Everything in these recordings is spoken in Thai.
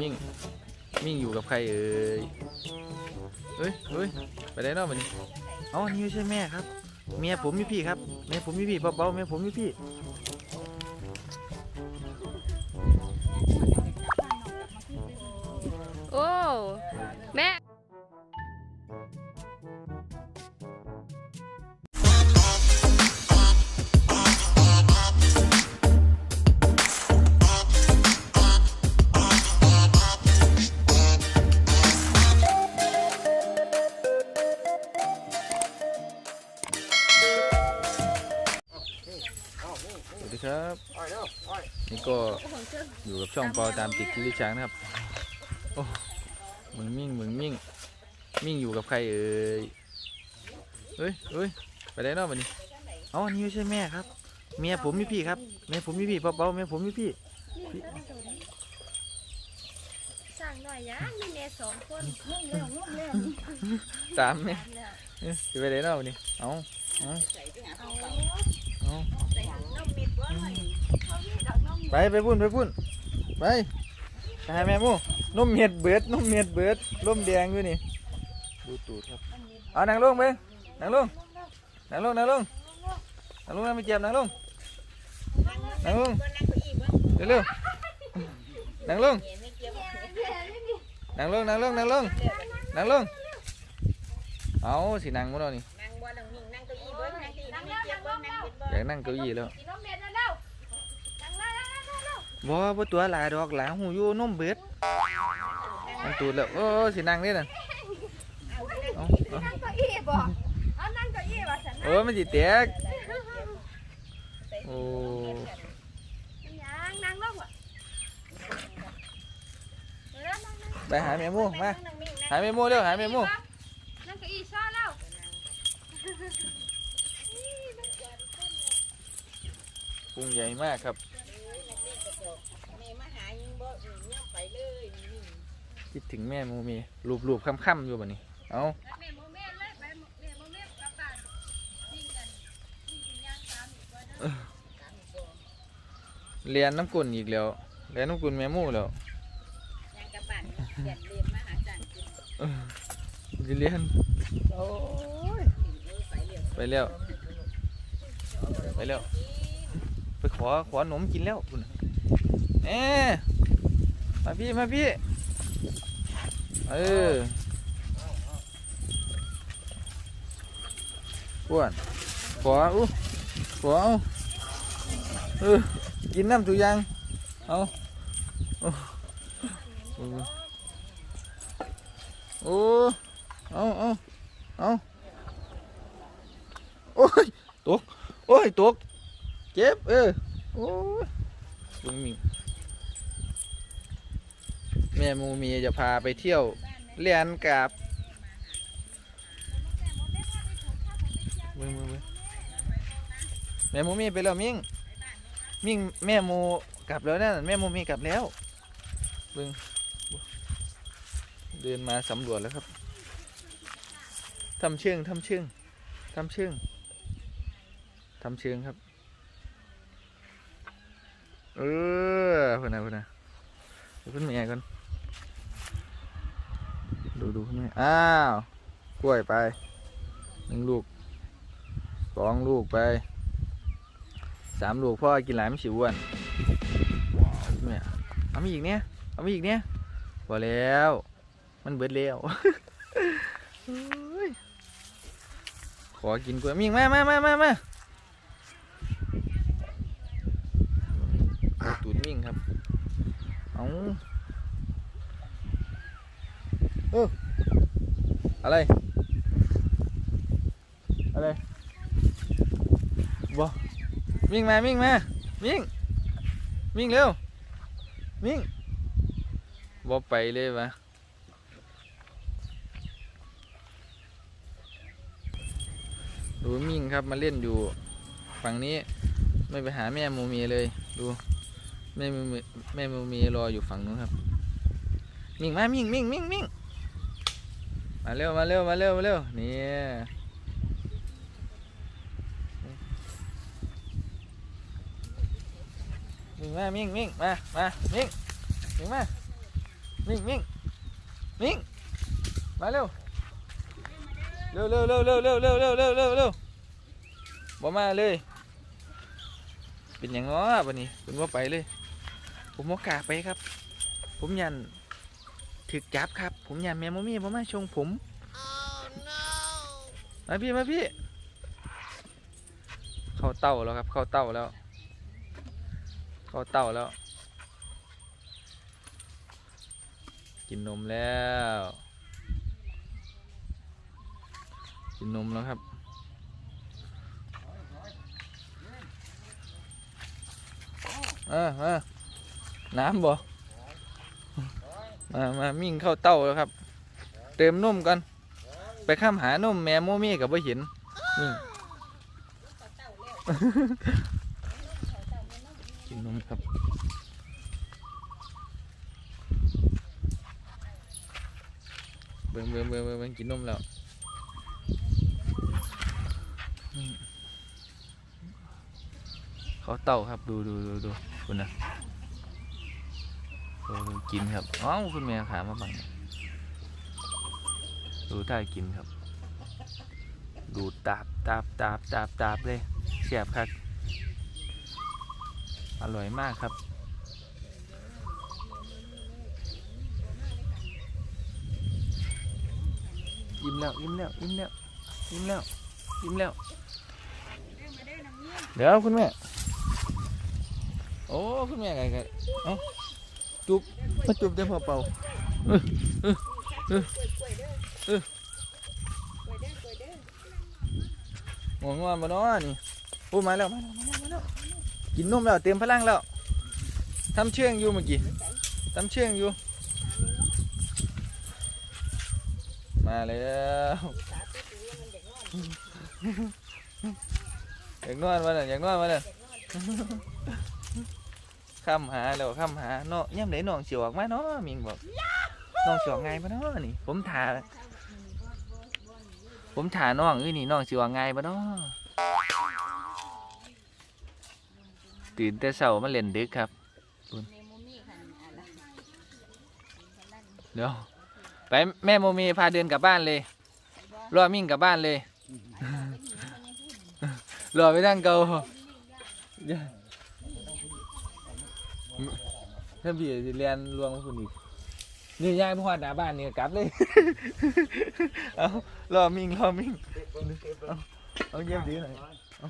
มิ่ง มิ่งอยู่กับใครเอ่ยเฮ้ยเฮ้ยไปได้นอกมันอ๋อนี่ไม่ใช่แม่ครับเมียผมมีพี่ครับเมียผมมีพี่เบาๆเมียผมมีพี่ ปอตามติดกิริช้างนะครับ โอ้มึงมิ่งมึงมิ่ง มิ่งอยู่กับใครเอ่ยเฮ้ยเฮ้ยไปได้นอกมันนี่อ๋อนี่ไม่ใช่แม่ครับ เมียผมมีพี่ครับเมียผมมีพี่เบาๆเมียผมมีพี่สั่งหน่อยยะมีเนสองคนตามแม่เอ้ยจะไปได้นอกมันนี่เอาเอาเอาไปไปพุ่นไปพุ่น ไปไปหาแม่หมูนมเมียดเบิดนมเมียดเบิดร่มแดงอยู่นี่ดูตูดครับเอานั่งลงไปนั่งลงนั่งลงนั่งลงนั่งลงนั่งไม่เจ็บนั่งลงนั่งลงเร็วๆนั่งลงนั่งลงนั่งลงนั่งลงนั่งลงเอาสินั่งมั้งนี่นั่งบ่นั่งนิ่งนั่งเก้าอี้เบิ้งนั่งเก้าอี้นั่งเกียบเบิ้งนั่งเป็นเบิ้งอยากนั่งเก้าอี้แล้ว บ่บ่ตัวหลายดอกหลายหูอยู่นมเบิดมันตูดแล้วโอ้สินั่งนี่น่ะเอาเอานั่งเก้าอี้บ่เอานั่งเก้าอี้ว่ะฉันโอ้มันสิแตกโอ้ยังนั่งลงว่ะเร็วนั่งนั่งไปหาแม่หมูมานั่งนิ่งนั่งหาแม่หมูเร็วหาแม่หมูนั่งเก้าอี้ซ้อแล้วพุงใหญ่มากครับ แม่มาหายังบ่อื่นยังไปเลยนี่คิดถึงแม่มูมีรูปๆค่ำๆอยู่บัดนี้เอาแม่โมเมนเลยแม่โมแม่โมเมนกลับบ้านยิงกันยิงกันย่างตามอีกว่าเด้อเรียนน้ำกุ่นอีกแล้วเรียนน้ำกุ่นแม่มูแล้วยังกลับบ้านเขียนเรียนมาหาจารย์กินเออสิเรียนโอ้ยไปเรียนไปแล้วไปแล้วไปขอขอหนมกินแล้วคุณ อ๊มาพี่มาพี่ เอออ้วนขออู้ขอเอาเออกินน้ำตัวยังเอาโอ้อู้เอาเอาเอาโอ้ยตกโอ้ยตกเจ็บเออโอ้ยบึงมิง แม่มูมีจะพาไปเที่ยวเรียนกับมึงมึงมึงแม่มูมีไปแล้วมิ่งมิ่งแม่มูกลับแล้วนั่นแม่มูมีกลับแล้วบึงเดินมาสำรวจแล้วครับทำเชิงทำเชิงทำเชิงทำเชิงครับ เออคนน่ะคนน่ะเดี๋ยวเพิ่นแม่ก่อน ดูดูเพิ่นอ้าว กล้วยไปหนึ่งลูกสองลูกไปสามลูกพ่อกินหลายไม่สิอ้วนเนี่ยเอามีอีกเนี่ยเอามีอีกเนี่ยพอแล้ว มันเบิดแล้วเฮ้ยขอกินกล้วยมีอีกมามามามามาตูดมิ่งครับ เอา เอออะไร อะไรบ่มิ่งมามิ่งมามิ่งมิ่งเร็วมิ่งบ่ไปเลยวะดูมิ่งครับมาเล่นอยู่ฝั่งนี้ไม่ไปหาแม่โมเมีเลย ดูแม่มูมีแม่มูมีรออยู่ฝั่งนู้นครับ มิ่งมามิ่งมิ่งมิ่งมิ่ง มาเร็วมาเร็วมาเร็วมาเร็วนี่มิ่งมามิ่งมิ่งมามามิ่งมิ่งมามิ่งมิ่งมิ่งมาเร็วเร็วเร็วเร็วเร็วเร็วเร็วเร็วเร็วเร็วเร็วบ่มาเลย เป็นอย่างง้อวันนี้เป็นว่าไปเลย ผมว่ากาไปครับ ผมยัน ถึกจับครับ ผมยันแมมมี่ผมมาชงผมมาพี่มาพี่ เข้าเต้าแล้วครับ เข้าเต้าแล้ว เข้าเต้าแล้ว กินนมแล้ว กินนมแล้วครับเออมาน้ำบ่ มามามิ่งเข้าเต้าแล้วครับ เติมนุ่มกัน ไปข้ามหานุ่มแม่โมมี่กับว่าเห็นมิ่กินนมครับเบิ่งเบิ่งเบิ่งเบิ่งเบิ่งกินนมแล้วเขาเต่าครับดูดูดูดูคุณนะ กินครับอ้าวคุณแม่ขามาบังดูท่ากินครับ ดูตาบตาบตาบตาบตาบเลยเสียบครับอร่อยมากครับยิ้มแล้วยิ้มแล้วยิ้มแล้วยิ้มแล้วยิ้มแล้วเดี๋ยวคุณแม่ โอ้ คุณแม่ไงกันเอ้า จุบมาจุบเต็มหัวเป่าเออเออเออเออหมอนมาเนาะนี่โอ้มาแล้วมาแล้วมาแล้วมาแล้วกินนมแล้วเต็มพลังแล้วทำเชื่องอยู่เมื่อกี้ทำเชื่องอยู่ มาแล้วอยากนอนมาเลยอยากนอนมาเลย ข้ามหาแล้วข้ามหาเนาะย่ำไหนน้องเสียวออกมาเนาะมิงบอกน้องเสียวไงมาเนาะนี่ ผมถ่าผมถ่าน้องนี่นี่น้องเสียวไงมาเนาะตื่นแต่เช้ามาเล่นดึกครับเดี๋ยวไปแม่โมมีพาเดินกลับบ้านเลยรอมิ่งกลับบ้านเลยรอไปนั่งเกา ถ้าพี่จะเรียนรวมกับคุณอีกนี่ย่างพอดหน้าบ้านนี่กลับเลย เอารอมิ่งรอมิ่งเอาเอาเยี่ยมดีหน่อยเอา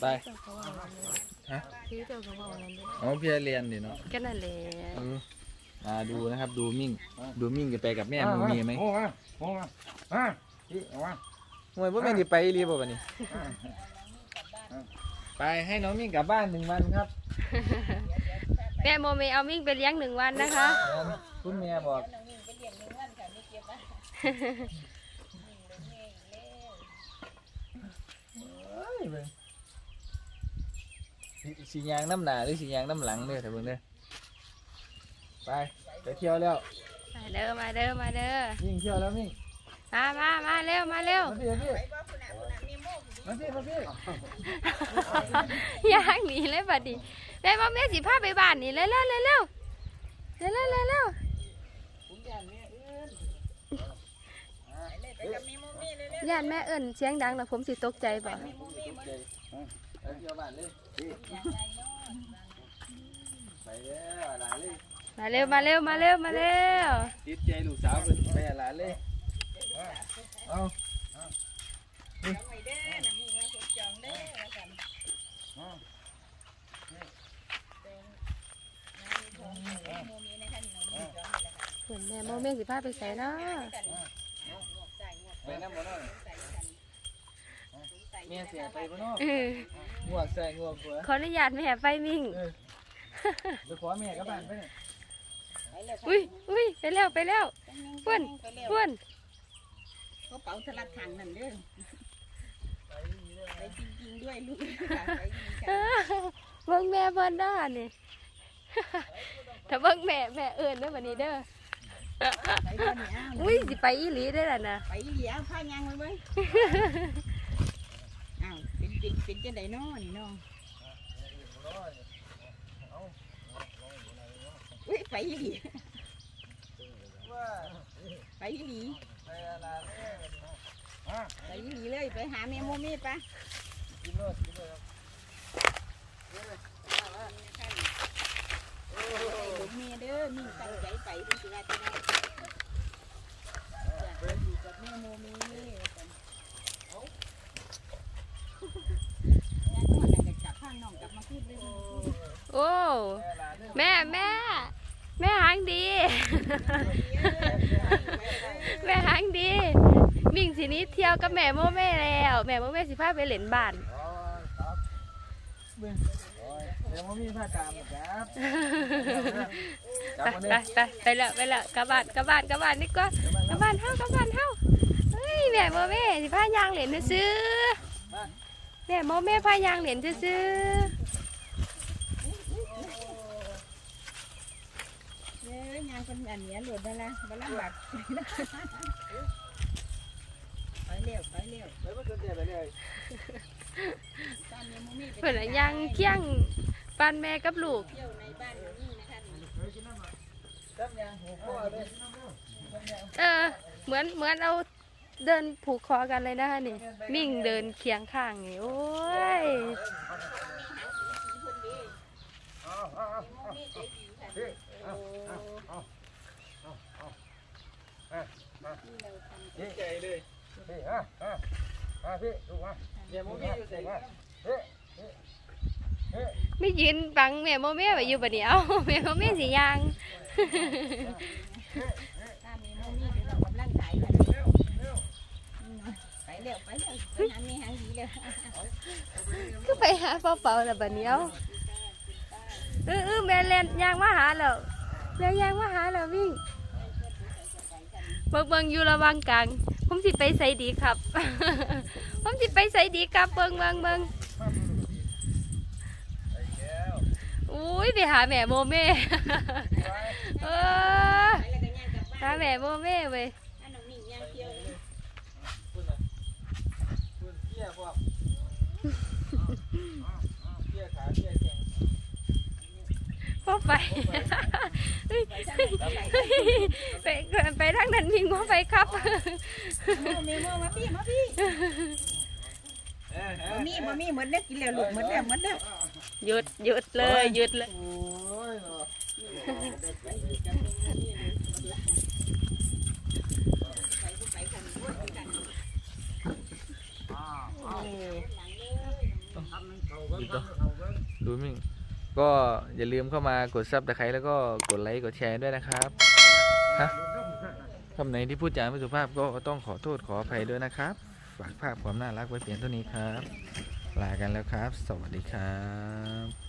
ไปคือเจ้าก็บอกนั่นเด้เอาพี่เรียนดิเนาะก็นั่นแหละเออมาดูนะครับดูมิ่ง ดูมิ่งจะไปกับแม่มูมีไหมโอ้มาโอ้มาอะอีเอามามวยว่าแม่นจะไปอีหรีบ่บัดนี้ ไปให้น้องมิ่งกลับบ้านหนึ่งวันครับแม่โมเมเอามิ่งไปเลี้ยงหนึ่งวันนะคะคุณแม่บอก เอ้ยเบิ่งสิสียางน้ำหนาหรือสียางน้ำหลังเด้อถ้าเบิ่งเด้อไปไปเที่ยวแล้วมาเด้อมาเด้อมาเด้อยิ่งเที่ยวแล้วมิ่งมามามาเร็วมาเร็ว มาพี่มาพี่มาพี่มาพี่ ย่างหนีเลยบัดนี้ได้ว่าแม่สิพาไปบ้านนี่เร็วเร็วเร็วเร็วเร็วเร็วย่านแม่เอิญเสียงดังนะผมสิตกใจบ่มาเร็วมาเร็วมาเร็วมาเร็วติดใจลูกสาวเป็นม่หลานเลยเอา เหมือนแม่โมเมนสิพาไปใส่เนาะไปน้ำบ่เนาะแม่เสียไปบ่เนาะงวกใส่งวกหัวขออนุญาตแม่ไปมิ่งไปขอแม่กับบ้านไปอุ้ยอุ้ยไปแล้วไปแล้วเพื่อนเพื่อนเขาเป่าสลัดถังนั่นเด้อ ไปจริงๆด้วยลูกไปจริงเอค่ะอเบิ่งแม่เพิ่นด้านี่ ถ้าเบิ่งแม่แม่เอิ้นเด้อบัดนี้เด้อไปก่อนนี่อ้าวอุ้ยสิไปอีหลีได้อล่ะนะไปเหลียผ้ายางไว้เว้ยอ้าวเป็นเป็นเป็นจังไดน้อนี่น้องไปอีหลีว่าไปอีหลี ไปอะไรเนี่ยอะ ไปอีหลีเลยไปหาแม่โมเม่ปะกินโลดกินโลดครับไปหลงเมียเด้อมิ่งตั้งใจไปเพิ่นสิว่าจะได้อยากไปอยู่กับแม่โมม่กันยายนวดน่ะก็จับข้างน้องกลับมาพูดเลยโอ้แม่แม่แม่หางดี แม่หาง มิ่งสินี้เที่ยวกับแม่โมแม่แล้ว แม่โมแม่สิพาไปเล่นบ้านอ๋อครับเบิ่งโอ้ยเดี๋ยวมันมีผ้ากามครับจับไปมาไปเนี่ยไปไปแล้วไปแล้วกลับบ้านกลับบ้านกลับบ้านดีกว่ากลับบ้านเฮากลับบ้านเฮาเฮ้ยแม่โมแม่สิพายางเหรียญซื้อแม่โมแม่พายางเหรียญซื้อเด้อยางคนอันเนี้ยหลุดได้ละบ่ลำบากไปเร็วไปเร็วไปมาขึ้นเตียงไปเลยตามแม่โมเม่ไปเพิ่นน่ะยางเคี่ยงปันแม่กับลูก เที่ยวในบ้านนี่นะคะจับยางหูพ่อเลยเออ เหมือนเหมือนเอาเดินผูกคอกันเลยนะคะนี่มิ่งเดินเคียงข้างนี่โอ้ยเอาเอาเอาเอาพี่เอาเอาเอาเอาเอาเอ้ยมาดีใจเลยพี่อะอะอ่ะพี่ดูมาเดี๋ยวมันมีอยู่ใส่มาเฮ้ยเฮ้ยไม่ยืนบังแม่โมแม่ไว้อยู่บัดเดียวแม่โมแม่สิยางตามแม่โมเม่ไปออกกำลังกายกันเร็วเร็วไปเร็วไปเร็วไปหาแม่หางดีเลยก็ไปหาเป่าๆแล้วบัดเดียวเออเออแม่เล่นยางมาหาแล้วแม่ยางมาหาแล้ววิ่งเบิ่งเบิ่งอยู่ระหวังกลาง ผมสิไปใส่ดีครับ ผมสิไปใส่ดีครับเบิงเบิงเบิงอุ้ยไปหาแม่โมเม่เออหาแม่โมเม่เว้ยพ่อไป ไปไปทางนั้นพิงพ่อไปครับมเม่โมมาพี่มาพี่เอ้ยบ่มีมามีหมดแล้วกินแล้วลูกหมดแล้วหมือนแล้วหยุดหยุดเลยหยุดเลย โอ้ยเนาะ ดูมิ่ง ก็อย่าลืมเข้ามากดซับตะไคร้แล้วก็กดไลค์กดแชร์ด้วยนะครับฮะคำไหนที่พูดจาไม่สุภาพก็ต้องขอโทษขออภัยด้วยนะครับฝากภาพความน่ารักไว้เพียงเท่านี้ครับลากันแล้วครับ สวัสดีครับ